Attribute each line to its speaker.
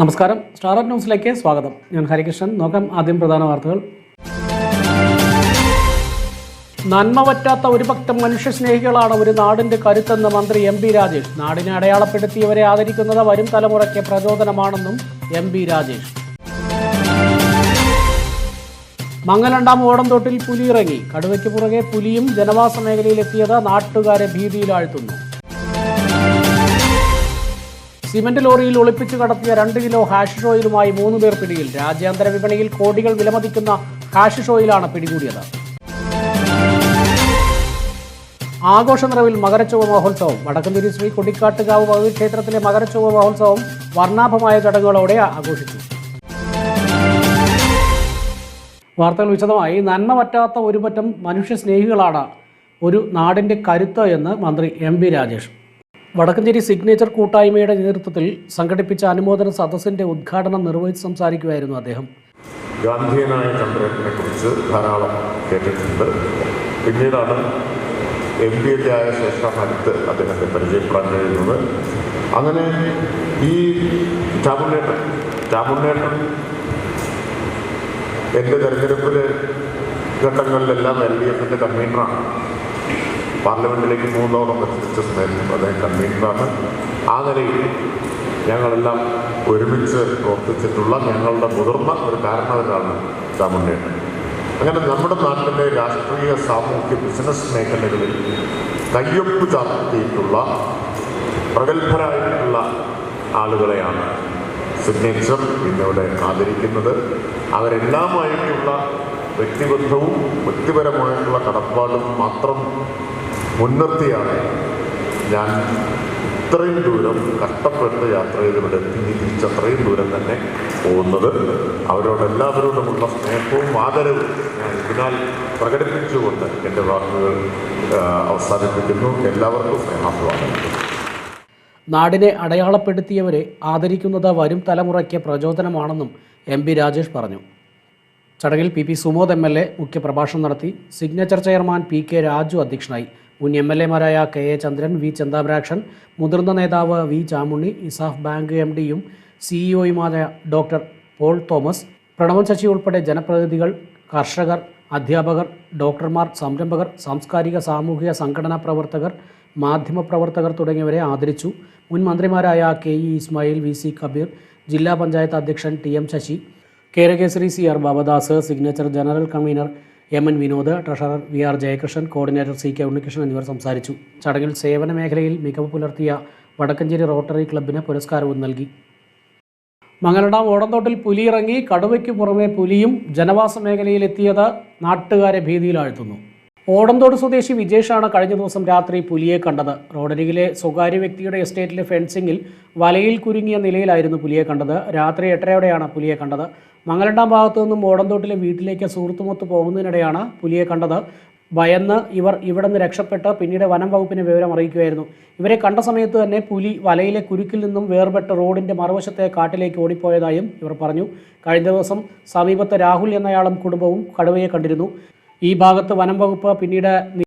Speaker 1: നമസ്കാരം. സ്റ്റാർ ന്യൂസിലേക്ക് സ്വാഗതം. ഞാൻ ഹരികൃഷ്ണൻ. നോക്കാം ആദ്യം പ്രധാന വാർത്തകൾ. നന്മ പറ്റാത്ത ഒരു പക്ഷം മനുഷ്യസ്നേഹികളാണ് ഒരു നാടിന്റെ കരുത്തെന്ന് മന്ത്രി എം പി രാജേഷ്. നാടിനെ അടയാളപ്പെടുത്തിയവരെ ആദരിക്കുന്നത് വരും തലമുറയ്ക്ക് പ്രചോദനമാണെന്നും എം പി രാജേഷ്. മംഗലണ്ടാം ഓടംതൊട്ടിൽ പുലി ഇറങ്ങി കടുവയ്ക്ക് പുറകെ പുലിയും ജനവാസ മേഖലയിലെത്തിയത് നാട്ടുകാരെ ഭീതിയിലാഴ്ത്തുന്നു. സിമന്റ് ലോറിയിൽ ഒളിപ്പിച്ചു കടത്തിയ രണ്ട് കിലോ ഹാഷിഷ് ഓയിലുമായി മൂന്ന് പേർ പിടിയിൽ. രാജ്യാന്തര വിപണിയിൽ കോടികൾ വിലമതിക്കുന്ന ഹാഷിഷ് ഓയിലാണ് പിടികൂടിയത്. ആഘോഷ നിറവിൽ മകരച്ചൊവ്വ മഹോത്സവം. വടക്കഞ്ചേരി ശ്രീ കൊടിക്കാട്ടുകാവ് ഭഗവതി ക്ഷേത്രത്തിലെ മകരച്ചൊവ്വ മഹോത്സവം വർണാഭമായ ചടങ്ങുകളോടെ ആഘോഷിച്ചു. വാർത്തകൾ വിശദമായി. നന്മ പറ്റാത്ത ഒരുപറ്റം മനുഷ്യ സ്നേഹികളാണ് ഒരു നാടിന്റെ കരുത്ത് എന്ന് മന്ത്രി M B Rajesh. Vadakkanchery signature കൂട്ടായ്മയുടെ നേതൃത്വത്തിൽ സംഘടിപ്പിച്ച അനുമോദന സദസ്സിന്റെ ഉദ്ഘാടനം നിർവഹിച്ച് സംസാരിക്കുകയായിരുന്നു അദ്ദേഹം.
Speaker 2: ഗാന്ധിയനായ ചന്ദ്രനെ കുറിച്ച് ധാരാളം കേട്ടിട്ടുണ്ട്. പിന്നീടാണ് എം പി ഒക്കെ ആയ ശേഷം അടുത്ത് അദ്ദേഹത്തെ പരിചയപ്പെടാൻ കഴിയുന്നത്. അങ്ങനെ ഈ ചാമുണ്ണേട്ടൻ ചാമുണ്ണേട്ടൻ എന്റെ തെരഞ്ഞെടുപ്പിലെ ഘട്ടങ്ങളിലെല്ലാം എൽ ഡി എഫിന്റെ കൺവീനറാണ്. പാർലമെന്റിലേക്ക് മൂന്നോളം എത്തിച്ച സമയത്ത് അദ്ദേഹം കൺവീനറാണ് ആ നിലയിൽ ഞങ്ങളെല്ലാം ഒരുമിച്ച് പ്രവർത്തിച്ചിട്ടുള്ള ഞങ്ങളുടെ മുതിർന്ന ഒരു കാരണവരാണ് ചാമുണ്ണേട്ടൻ അങ്ങനെ നമ്മുടെ നാട്ടിലെ രാഷ്ട്രീയ സാമൂഹ്യ ബിസിനസ് മേഖലകളിൽ കയ്യൊപ്പ് ചാർത്തിയിട്ടുള്ള പ്രഗത്ഭരായിട്ടുള്ള ആളുകളെയാണ് സിഗ്നേച്ചർ ഇന്നിവിടെ ആദരിക്കുന്നത്. അവരെല്ലാമായിട്ടുള്ള വ്യക്തിബന്ധവും വ്യക്തിപരമായിട്ടുള്ള കടപ്പാടും മാത്രം മുൻനിർത്തിയാണ് ഞാൻ ഇത്രയും ദൂരം കഷ്ടപ്പെട്ട് യാത്ര ചെയ്തിവിടെ തിരിച്ച് അത്രയും ദൂരം തന്നെ പോകുന്നത്. അവരോട് എല്ലാവരോടുമുള്ള സ്നേഹവും ആദരവും ഞാൻ ഇതിനാൽ പ്രകടിപ്പിച്ചുകൊണ്ട് എന്റെ വാക്കുകൾ അവസാനിപ്പിക്കുന്നു. എല്ലാവർക്കും സ്നേഹാഭിവാദം.
Speaker 1: നാടിനെ അടയാളപ്പെടുത്തിയവരെ ആദരിക്കുന്നത് വരും തലമുറയ്ക്ക് പ്രചോദനമാണെന്നും എം പി രാജേഷ് പറഞ്ഞു. ചടങ്ങിൽ P P Sumod M L A മുഖ്യപ്രഭാഷണം നടത്തി. Signature chairman P K Raju അധ്യക്ഷനായി. മുൻ M L എമാരായ K A Chandran V Chanthamarakshan മുതിർന്ന നേതാവ് V Chamunni ESAF bank M ഡിയും സിഇഒയുമായ doctor Paul Thomas Pranavan Sasi ഉൾപ്പെടെ ജനപ്രതിനിധികൾ കർഷകർ അധ്യാപകർ ഡോക്ടർമാർ സംരംഭകർ സാംസ്കാരിക സാമൂഹിക സംഘടനാ പ്രവർത്തകർ മാധ്യമപ്രവർത്തകർ തുടങ്ങിയവരെ ആദരിച്ചു. മുൻ മന്ത്രിമാരായ K E Ismail V C Kabeer ജില്ലാ പഞ്ചായത്ത് അധ്യക്ഷൻ T M Sasi Kerakesari C R Babadas signature general convener M N Vinod treasurer V R Jayakrishnan coordinator C K Unnikrishnan എന്നിവർ സംസാരിച്ചു. ചടങ്ങിൽ സേവന മേഖലയിൽ മികവ് പുലർത്തിയ വടക്കഞ്ചേരി റോട്ടറി ക്ലബിന് പുരസ്കാരവും നൽകി. മംഗലടാം ഓടന്തോട്ടിൽ പുലിയിറങ്ങി കടുവയ്ക്ക് പുറമെ പുലിയും ജനവാസ മേഖലയിലെത്തിയത് നാട്ടുകാരെ ഭീതിയിലാഴ്ത്തുന്നു. ഓടന്തോട് സ്വദേശി വിജേഷാണ് കഴിഞ്ഞ ദിവസം രാത്രി പുലിയെ കണ്ടത്. റോഡരികിലെ സ്വകാര്യ വ്യക്തിയുടെ എസ്റ്റേറ്റിലെ ഫെൻസിംഗിൽ വലയിൽ കുരുങ്ങിയ നിലയിലായിരുന്നു പുലിയെ കണ്ടത്. രാത്രി എട്ടരയോടെയാണ് പുലിയെ കണ്ടത്. മംഗലണ്ടാം ഭാഗത്തു നിന്നും ഓടന്തോട്ടിലെ വീട്ടിലേക്ക് സുഹൃത്തുമൊത്ത് പോകുന്നതിനിടെയാണ് പുലിയെ കണ്ടത്. ഭയന്ന് ഇവർ ഇവിടെ നിന്ന് രക്ഷപ്പെട്ട് പിന്നീട് വനം വകുപ്പിനെ വിവരം അറിയിക്കുകയായിരുന്നു. ഇവരെ കണ്ട സമയത്ത് തന്നെ പുലി വലയിലെ കുരുക്കിൽ നിന്നും വേർപെട്ട് റോഡിന്റെ മറുവശത്തെ കാട്ടിലേക്ക് ഓടിപ്പോയതായും ഇവർ പറഞ്ഞു. കഴിഞ്ഞ ദിവസം സമീപത്ത് രാഹുൽ എന്നയാളും കുടുംബവും കടുവയെ കണ്ടിരുന്നു. ഈ ഭാഗത്ത് വനം വകുപ്പ് പിന്നീട്